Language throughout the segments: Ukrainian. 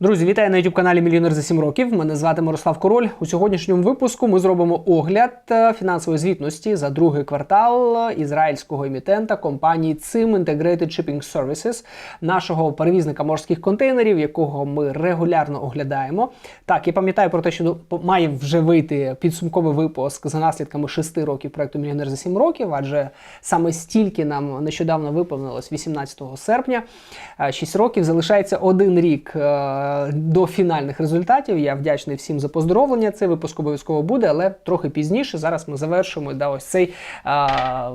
Друзі, вітаю на youtube каналі Мільйонер за 7 років. Мене звати Мирослав Король. У сьогоднішньому випуску ми зробимо огляд е, фінансової звітності за другий квартал ізраїльського емітента компанії CIM Integrated Shipping Services, нашого перевізника морських контейнерів, якого ми регулярно оглядаємо. Так, я пам'ятаю про те, що до- має вже вийти підсумковий випуск за наслідками 6 років проекту Мільйонер за 7 років, адже саме стільки нам нещодавно виповнилось 18 серпня. 6 років залишається один рік е, до фінальних результатів. Я вдячний всім за поздоровлення. Цей випуск обов'язково буде, але трохи пізніше. Зараз ми завершимо да, ось цей а,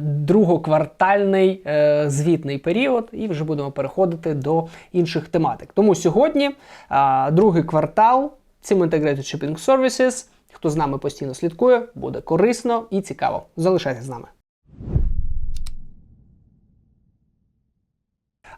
другоквартальний е, звітний період, і вже будемо переходити до інших тематик. Тому сьогодні а, другий квартал цим Integrated Shipping Services. Хто з нами постійно слідкує, буде корисно і цікаво. Залишайтесь з нами.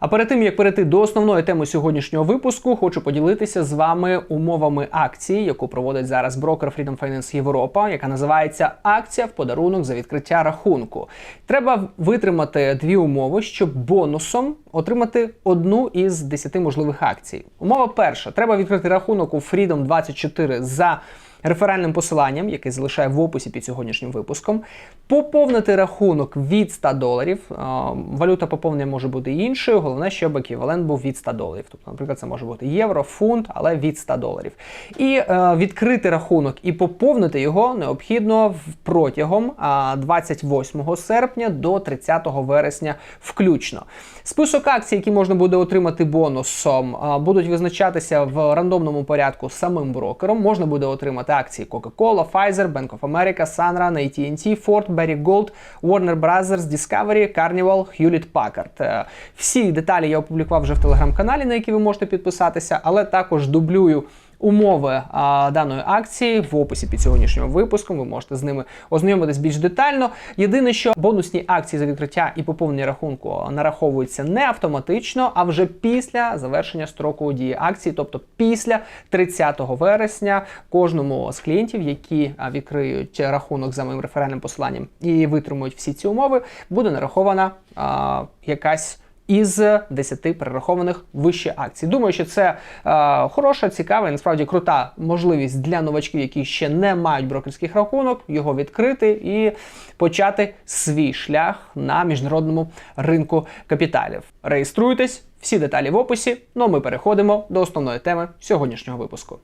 А перед тим як перейти до основної теми сьогоднішнього випуску, хочу поділитися з вами умовами акції, яку проводить зараз брокер Freedom Finance Європа, яка називається Акція в подарунок за відкриття рахунку. Треба витримати дві умови, щоб бонусом отримати одну із 10 можливих акцій. Умова перша: треба відкрити рахунок у Freedom 24 за реферальним посиланням, яке залишає в описі під сьогоднішнім випуском, поповнити рахунок від 100 доларів. А, Валюта поповнення може бути іншою. Головне, щоб еквівалент був від 100 доларів. Тобто, наприклад, це може бути євро, фунт, але від 100 доларів. І е, відкрити рахунок і поповнити його необхідно протягом а, 28 серпня до 30 вересня включно. Список акцій, які можна буде отримати бонусом, будуть визначатися в рандомному порядку самим брокером. Можна буде отримати акції Coca-Cola, Pfizer, Bank of America, Sunrun, AT&T, Ford, Berry Gold, Warner Brothers, Discovery, Carnival, Hewlett-Packard. Е, Всі деталі я опублікував вже в телеграм-каналі, на який ви можете підписатися, але також дублюю умови а, даної акції в описі під сьогоднішнім випуском. Ви можете з ними ознайомитись більш детально. Єдине, що бонусні акції за відкриття і поповнення рахунку нараховуються не автоматично, а вже після завершення строку дії акції, тобто після 30 вересня, кожному з клієнтів, які відкриють рахунок за моїм реферальним посиланням і витримують всі ці умови, буде нарахована а, якась із 10 перерахованих вище акцій. Думаю, що це е, хороша, цікава і насправді крута можливість для новачків, які ще не мають брокерських рахунок, його відкрити і почати свій шлях на міжнародному ринку капіталів. Реєструйтесь, всі деталі в описі. Ну а ми переходимо до основної теми сьогоднішнього випуску.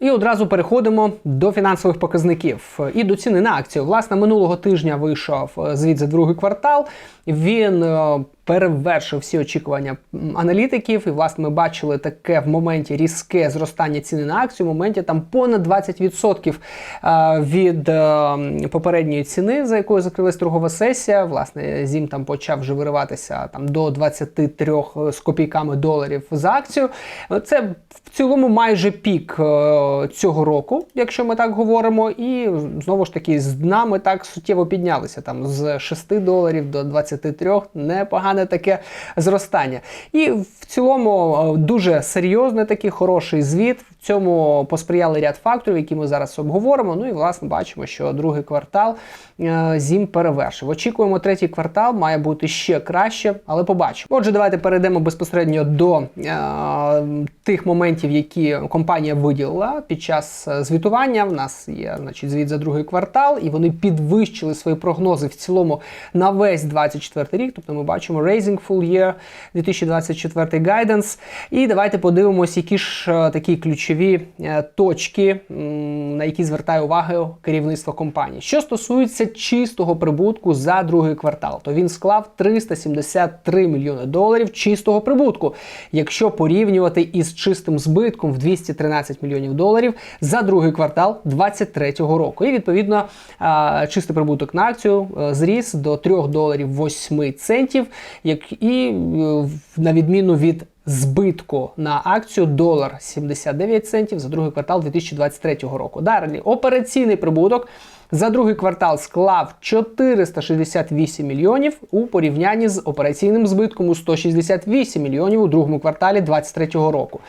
І одразу переходимо до фінансових показників і до ціни на акцію. Власне, минулого тижня вийшов е, звіт за другий квартал. Він е, перевершив всі очікування аналітиків. І, власне, ми бачили таке в моменті різке зростання ціни на акцію. В моменті там понад 20% е, від е, попередньої ціни, за якою закрилась торгова сесія. Власне, зім там почав вже вириватися там до 23 з копійками доларів за акцію. Це в цілому майже пік е, цього року, якщо ми так говоримо, і знову ж таки з дна ми так суттєво піднялися там з 6 доларів до 23, непогане таке зростання. І в цілому е, дуже серйозний такий хороший звіт. Цьому посприяли ряд факторів, які ми зараз обговоримо. Ну і власне бачимо, що другий квартал е, зім перевершив. Очікуємо, третій квартал має бути ще краще, але побачимо. Отже, давайте перейдемо безпосередньо до е, тих моментів, які компанія виділила під час е, звітування. В нас є значить, звіт за другий квартал, і вони підвищили свої прогнози в цілому на весь 24 рік. Тобто ми бачимо Raising Full Year 2024 Guidance. І давайте подивимось, які ж е, такі ключові е, точки, на які звертає увагу керівництво компанії. Що стосується чистого прибутку за другий квартал, то він склав 373 мільйони доларів чистого прибутку. Якщо порівнювати із чистим збитком в 213 мільйонів доларів за другий квартал 2023 року. І відповідно чистий прибуток на акцію е, зріс до 3 доларів 8 центів, як і е, на відміну від збитку на акцію долар 79 центів за другий квартал 2023 року. Далі операційний прибуток За другий квартал склав 468 мільйонів у порівнянні з операційним збитком у 168 мільйонів у другому кварталі 2023 року.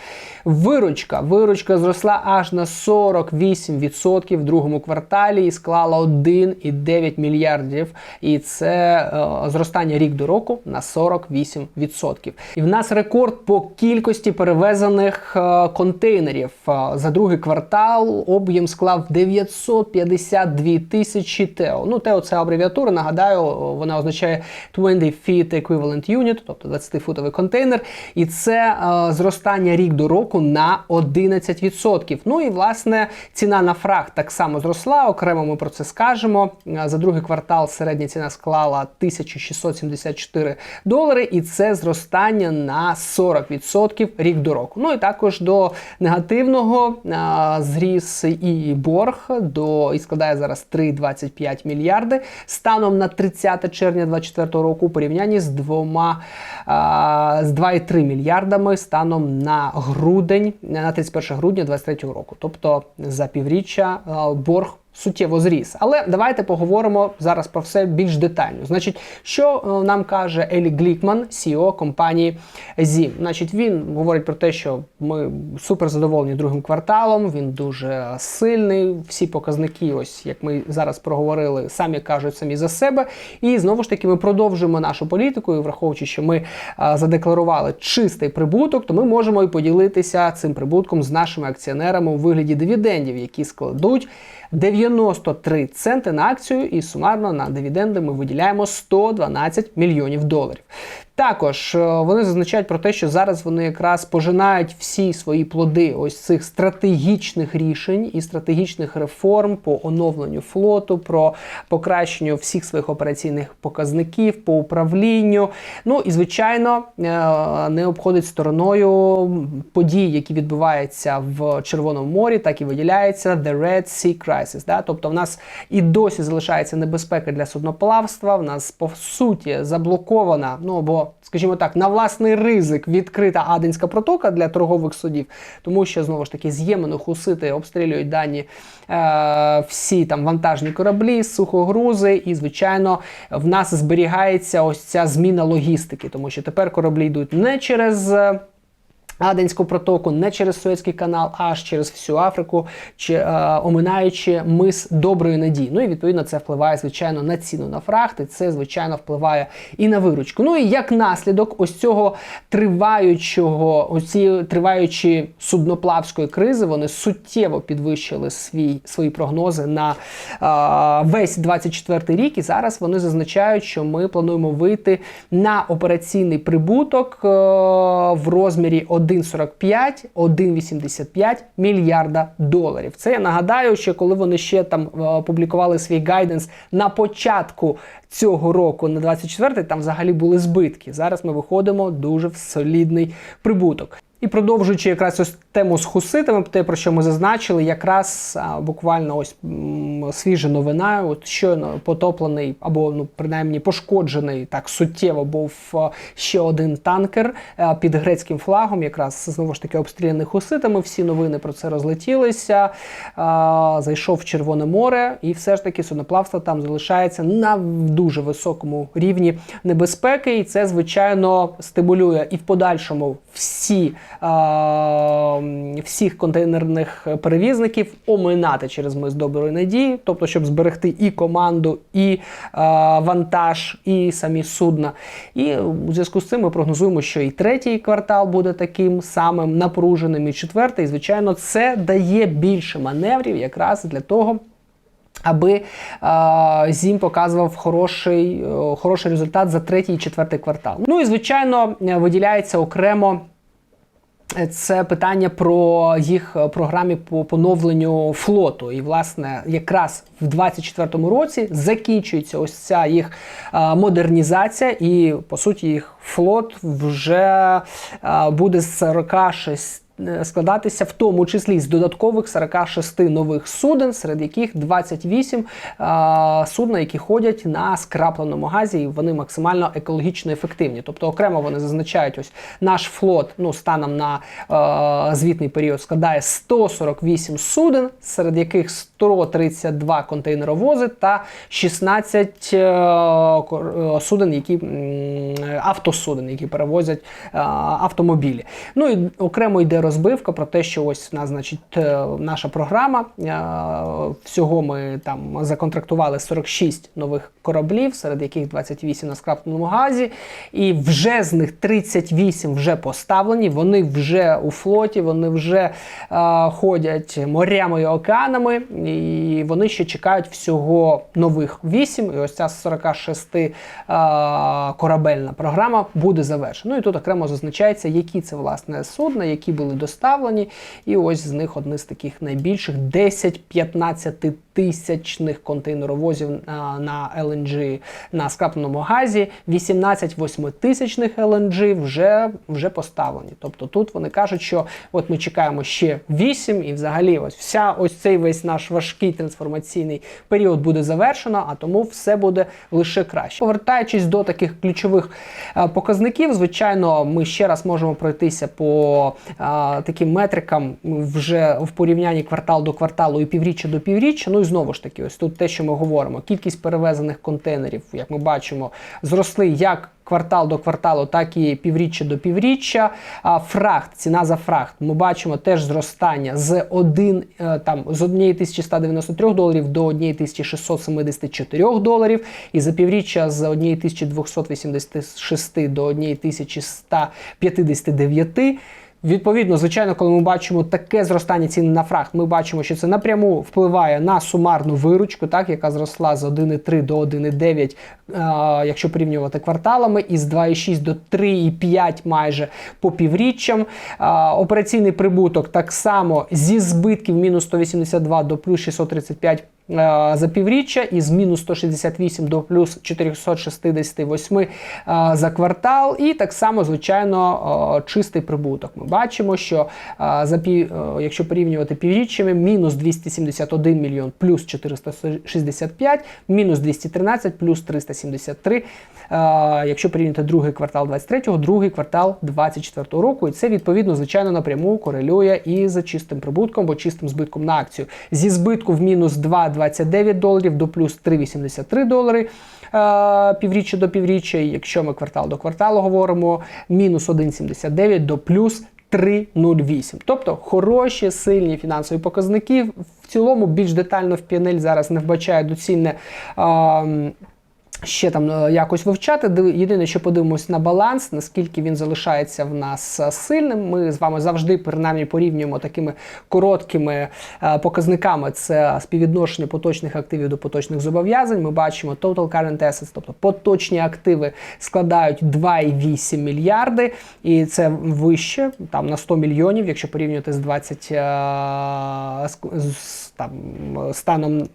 Виручка виручка зросла аж на 48% в другому кварталі і склала 1,9 мільярдів. І це е, зростання рік до року на 48%. І в нас рекорд по кількості перевезених е, контейнерів. Е, за другий квартал об'єм склав 952 тисячі ТЕО. Ну, ТЕО це абревіатура. Нагадаю, вона означає 20 Feet Equivalent Unit, тобто 20-футовий контейнер. І це е, зростання рік до року на 11%. Ну і власне ціна на фрахт так само зросла. Окремо ми про це скажемо. Е, За другий квартал середня ціна склала 1674 долари, і це зростання на 40% рік до року. Ну і також до негативного а, зріс і борг до і складає зараз 3,25 мільярди станом на 30 червня 2024 року у порівнянні з двома а, з 2,3 мільярдами станом на грудень на 31 грудня 2023 року. Тобто за півріччя борг суттєво зріс. Але давайте поговоримо зараз про все більш детально. Значить, що е, нам каже Елі Глікман, CEO компанії Zim? Значить, він говорить про те, що ми супер задоволені другим кварталом. Він дуже сильний. Всі показники, ось як ми зараз проговорили, самі кажуть самі за себе. І знову ж таки, ми продовжуємо нашу політику, і враховуючи, що ми задекларували чистий прибуток, то ми можемо і поділитися цим прибутком з нашими акціонерами у вигляді дивідендів, які складуть 93 центи на акцію, і сумарно на дивіденди ми виділяємо 112 мільйонів доларів. Також е, вони зазначають про те, що зараз вони якраз пожинають всі свої плоди ось цих стратегічних рішень і стратегічних реформ по оновленню флоту, про покращенню всіх своїх операційних показників по управлінню. Ну і звичайно е, не обходить стороною події, які відбуваються в Червоному морі, так і виділяється The Red Sea Crisis. Да? Тобто, в нас і досі залишається небезпека для судноплавства. В нас по суті заблокована, ну або скажімо так, на власний ризик відкрита Аденська протока для торгових судів, тому що знову ж таки з Ємену хусити обстрілюють дані е, всі там вантажні кораблі, сухогрузи, і звичайно в нас зберігається ось ця зміна логістики, тому що тепер кораблі йдуть не через. Аденську протоку не через Суецький канал, аж через всю Африку, чи е, оминаючи мис доброї надії. Ну і відповідно це впливає звичайно на ціну на фрахти. Це звичайно впливає і на виручку. Ну і як наслідок ось цього триваючого, ось цієї триваючої судноплавської кризи, вони суттєво підвищили свій свої прогнози на е, весь 24 рік. І зараз вони зазначають, що ми плануємо вийти на операційний прибуток е, в розмірі 1,45, 1,85 мільярда доларів. Це я нагадаю, що коли вони ще там опублікували публікували свій гайденс на початку цього року, на 24-й, там взагалі були збитки. Зараз ми виходимо дуже в солідний прибуток. І продовжуючи якраз ось тему з хуситами, те, про що ми зазначили, якраз буквально ось свіжа новина, от щойно потоплений або ну принаймні пошкоджений так суттєво був ще один танкер під грецьким флагом, якраз знову ж таки обстріляний хуситами. Всі новини про це розлетілися. Зайшов в Червоне море, і все ж таки судноплавство там залишається на дуже високому рівні небезпеки, і це звичайно стимулює і в подальшому всі всіх контейнерних перевізників оминати через мис доброї надії, тобто, щоб зберегти і команду, і вантаж, і самі судна. І у зв'язку з цим ми прогнозуємо, що і третій квартал буде таким самим напруженим, і четвертий. І, звичайно, це дає більше маневрів якраз для того. Аби е, Зім показував хороший, хороший результат за третій і четвертий квартал. Ну і звичайно виділяється окремо це питання про їх програмі по поновленню флоту. І, власне, якраз в 24-му році закінчується ось ця їх модернізація, і по суті їх флот вже буде з 46 е, складатися в тому числі з додаткових 46 нових суден, серед яких 28 а, судна, які ходять на скрапленому газі, і вони максимально екологічно ефективні. Тобто окремо вони зазначають, ось наш флот ну станом на е, звітний період складає 148 суден, серед яких 132 контейнеровози та 16 е, е, суден, які автосуден, які перевозять е, автомобілі. Ну і окремо йде розбивка про те, що ось в нас, значить, е, наша програма. е, Всього ми там законтрактували 46 нових кораблів, серед яких 28 на скрапленому газі, і вже з них 38 вже поставлені. Вони вже у флоті, вони вже е, ходять морями і океанами, і вони ще чекають всього нових 8. І ось ця 46 е, корабельна програма буде завершена. Ну і тут окремо зазначається, які це власне судна, які були доставлені. І ось з них одне з таких найбільших 10-15 тисячних контейнеровозів на, на LNG на скрапленому газі, 18 восьмитисячних LNG вже, вже поставлені. Тобто тут вони кажуть, що от ми чекаємо ще 8, і взагалі ось вся ось цей весь наш важкий трансформаційний період буде завершено, а тому все буде лише краще. Повертаючись до таких ключових е, показників, звичайно, ми ще раз можемо пройтися по е, таким метрикам вже в порівнянні квартал до кварталу і півріччя до півріччя. Ну і знову ж таки, ось тут те, що ми говоримо, кількість перевезених контейнерів, як ми бачимо, зросли як. Квартал до кварталу, так і півріччя до півріччя. А фрахт, ціна за фрахт, ми бачимо теж зростання з 1, е, там з 1193 доларів до 1674 доларів, і за півріччя з 1286 до 1159. Відповідно, звичайно, коли ми бачимо таке зростання цін на фрахт, ми бачимо, що це напряму впливає на сумарну виручку, так яка зросла з 1,3 до 1,9, е, якщо порівнювати кварталами, і з 2,6 до 3,5 майже по півріччям. Е, операційний прибуток так само зі збитків мінус 182 до плюс 635 е, за півріччя і з мінус 168 до плюс 468 е, за квартал. І так само, звичайно, е, чистий прибуток. Ми бачимо, що е, за пів, е, якщо порівнювати півріччями, мінус 271 мільйон плюс 465, мінус 213 плюс 373. Е, Якщо порівняти другий квартал 23-го, другий квартал 24-го року, і це відповідно, звичайно, напряму корелює і з чистим прибутком, бо чистим збитком на акцію. Зі збитку в мінус 2,29 доларів до плюс 3,83 долари е, півріччя до півріччя. Якщо ми квартал до кварталу говоримо, мінус 1,79 до плюс 3,08. Тобто хороші, сильні фінансові показники. В цілому більш детально в PNL зараз не вбачає доцільне. е, Ще там е, якось вивчати. Єдине, що подивимось на баланс, наскільки він залишається в нас е, сильним. Ми з вами завжди принаймні порівнюємо такими короткими е, показниками. Це співвідношення поточних активів до поточних зобов'язань. Ми бачимо total current assets, тобто поточні активи складають 2,8 мільярди, і це вище там на 100 мільйонів, якщо порівнювати з 20 е, з- з там станом.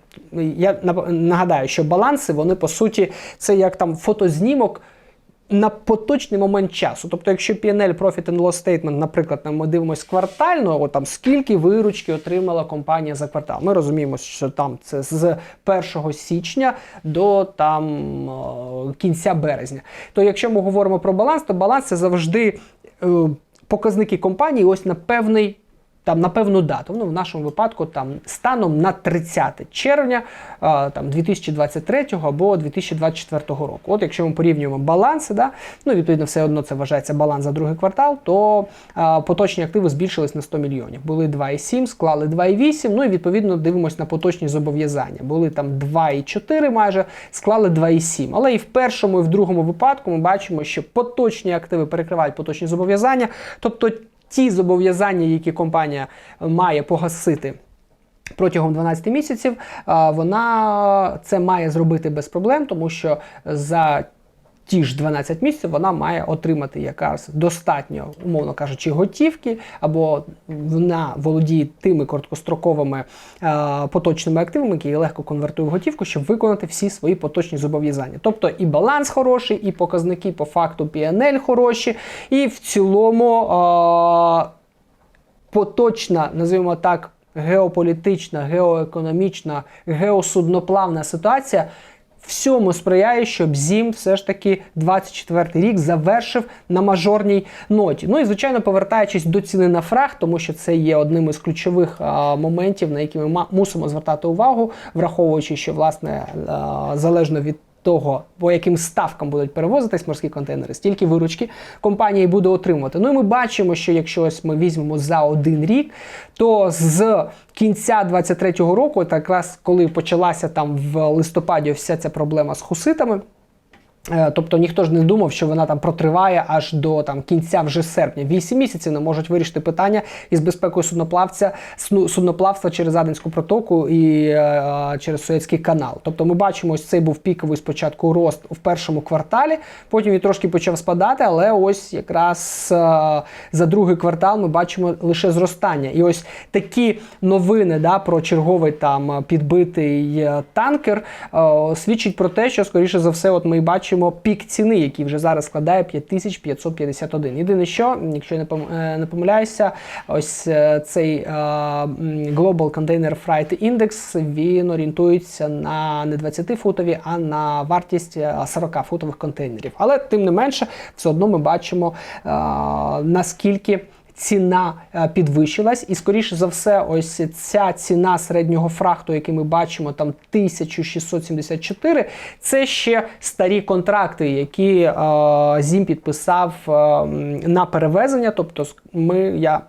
Я нагадаю, що баланси вони по суті це як там фотознімок. На поточний момент часу. Тобто, якщо PNL Profit and Loss Statement, наприклад, ми дивимося квартально, от там скільки виручки отримала компанія за квартал. Ми розуміємо, що там це з 1 січня до там е, кінця березня. То якщо ми говоримо про баланс, то баланс це завжди е, показники компанії ось на певний там на певну дату. Ну, в нашому випадку там станом на 30 червня там 2023 або 2024 року. От якщо ми порівнюємо баланси, да, ну відповідно все одно це вважається баланс за другий квартал, то е, поточні активи збільшились на 100 мільйонів. Були 2,7, склали 2,8, ну і відповідно дивимося на поточні зобов'язання. Були там 2,4 майже, склали 2,7. Але і в першому, і в другому випадку ми бачимо, що поточні активи перекривають поточні зобов'язання, тобто ті зобов'язання, які компанія має погасити. Протягом 12 місяців вона це має зробити без проблем, тому що за ті ж 12 місяців вона має отримати якраз достатньо, умовно кажучи, готівки, або вона володіє тими короткостроковими е, поточними активами, які легко конвертує в готівку, щоб виконати всі свої поточні зобов'язання. Тобто і баланс хороший, і показники по факту PNL хороші, і в цілому. Е, поточна, називаємо так, геополітична, геоекономічна, геосудноплавна ситуація всьому сприяє, щоб ЗІМ все ж таки 24 рік завершив на мажорній ноті. Ну і звичайно, повертаючись до ціни на фраг, тому що це є одним із ключових а, моментів, на які ми мусимо звертати увагу, враховуючи, що власне а, залежно від того, по яким ставкам будуть перевозитись морські контейнери, стільки виручки компанії буде отримувати. Ну і ми бачимо, що якщо ось ми візьмемо за один рік, то з кінця 23-го року, так якраз коли почалася там в листопаді вся ця проблема з хуситами. Е, Тобто ніхто ж не думав, що вона там протриває аж до там кінця вже серпня. Вісім місяців не можуть вирішити питання із безпекою судноплавця судноплавства через Аденську протоку і е, через Суецький канал. Тобто ми бачимо, ось цей був піковий спочатку рост в першому кварталі, потім він трошки почав спадати, але ось якраз е, за другий квартал ми бачимо лише зростання. І ось такі новини да, про черговий там е, підбитий е, танкер е, свідчить про те, що скоріше за все, от ми і бачимо пік ціни, який вже зараз складає 5551. Єдине, що, якщо я не е, помиляюся, ось е, цей е, Global Container Freight Index, він орієнтується на не 20-футові, а на вартість е, 40-футових контейнерів. Але тим не менше, все одно ми бачимо наскільки ціна е, підвищилась, і скоріше за все, ось ця ціна середнього фрахту, який ми бачимо, там 1674, це ще старі контракти, які е, Зім підписав е, на перевезення. Тобто, ми я.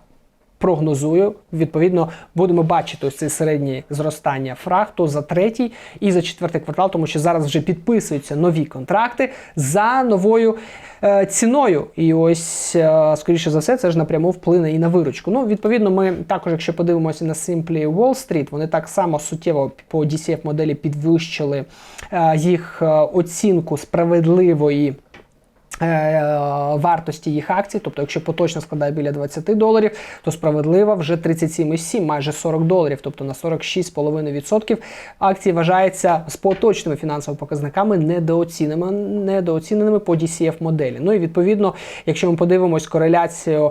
Прогнозую, відповідно, будемо бачити ось це середнє зростання фрахту за третій і за четвертий квартал, тому що зараз вже підписуються нові контракти за новою е, ціною. І ось, е, скоріше за все, це ж напряму вплине і на виручку. Ну, відповідно, ми також, якщо подивимося на Simply Wall Street, вони так само суттєво по DCF моделі підвищили е, їх е, оцінку справедливої. Е, Вартості їх акцій, тобто, якщо поточно складає біля 20 доларів, то справедлива вже 37,7, майже 40 доларів, тобто на 46,5% акції вважається з поточними фінансовими показниками недооціненими, недооціненими по DCF моделі. Ну і відповідно, якщо ми подивимось кореляцію е,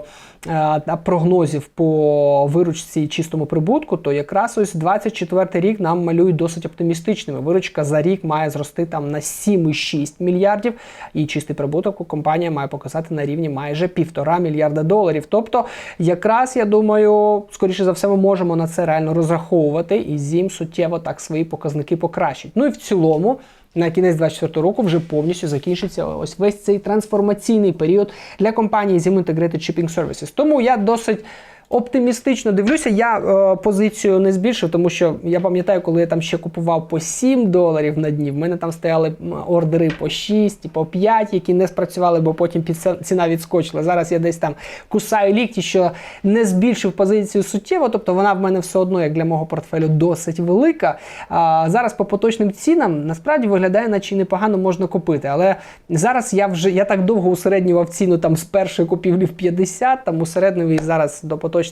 прогнозів по виручці чистому прибутку, то якраз ось 24 рік нам малюють досить оптимістичними. Виручка за рік має зрости там на 7,6 мільярдів, і чистий прибуток компанія має показати на рівні майже півтора мільярда доларів. Тобто, якраз я думаю, скоріше за все, ми можемо на це реально розраховувати, і зім суттєво так свої показники покращить. Ну і в цілому. На кінець 24 року вже повністю закінчиться ось весь цей трансформаційний період для компанії Zim Integrated Shipping Services. Тому я досить оптимістично дивлюся. Я е, позицію не збільшив, тому що я пам'ятаю, коли я там ще купував по 7 доларів на дні. В мене там стояли ордери по 6 і по 5, які не спрацювали, бо потім ціна відскочила. Зараз я десь там кусаю лікті, що не збільшив позицію суттєво, тобто вона в мене все одно, як для мого портфелю, досить велика. А, зараз по поточним цінам насправді виглядає, наче непогано можна купити. Але зараз я вже я так довго усереднював ціну там з першої купівлі в 50, там усереднив її зараз до поточних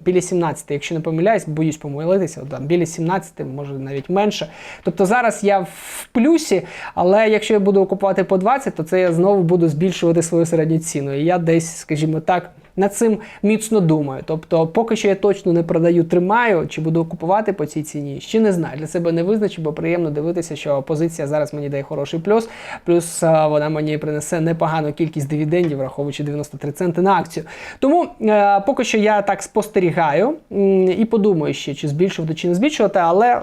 біля 17, якщо не помиляюсь, боюсь помилитися, там біля 17, може навіть менше. Тобто зараз я в плюсі, але якщо я буду купувати по 20, то це я знову буду збільшувати свою середню ціну. І я десь, скажімо так. Над цим міцно думаю. Тобто, поки що я точно не продаю, тримаю, чи буду купувати по цій ціні, ще не знаю. Для себе не визначу, бо приємно дивитися, що позиція зараз мені дає хороший плюс. Плюс вона мені принесе непогану кількість дивідендів, враховуючи 93 центи на акцію. Тому е, поки що я так спостерігаю і подумаю ще, чи збільшувати, чи не збільшувати, але.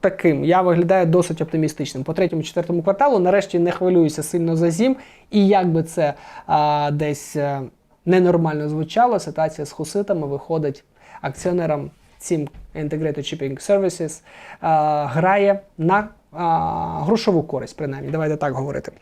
Таким я виглядаю досить оптимістичним. По третьому, четвертому кварталу нарешті не хвилююся сильно за зім. І як би це а, десь е, ненормально звучало, ситуація з хуситами виходить акціонерам цим Integrated Shipping Services грає на грошову користь, принаймні. Давайте так говорити.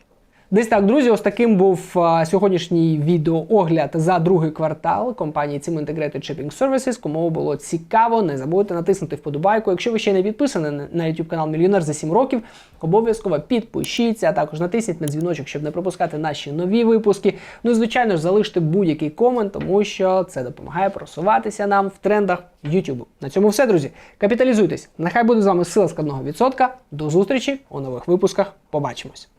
Десь так, друзі, ось таким був а, сьогоднішній відеоогляд за другий квартал компанії Цим Integrated Shipping Services. Кому було цікаво, не забудьте натиснути вподобайку. Якщо ви ще не підписані на YouTube канал Мільйонер за 7 років, обов'язково підпишіться, а також натисніть на дзвіночок, щоб не пропускати наші нові випуски. Ну і звичайно ж залиште будь-який комент, тому що це допомагає просуватися нам в трендах YouTube. На цьому все, друзі. Капіталізуйтесь. Нехай буде з вами сила складного відсотка. До зустрічі у нових випусках. Побачимось.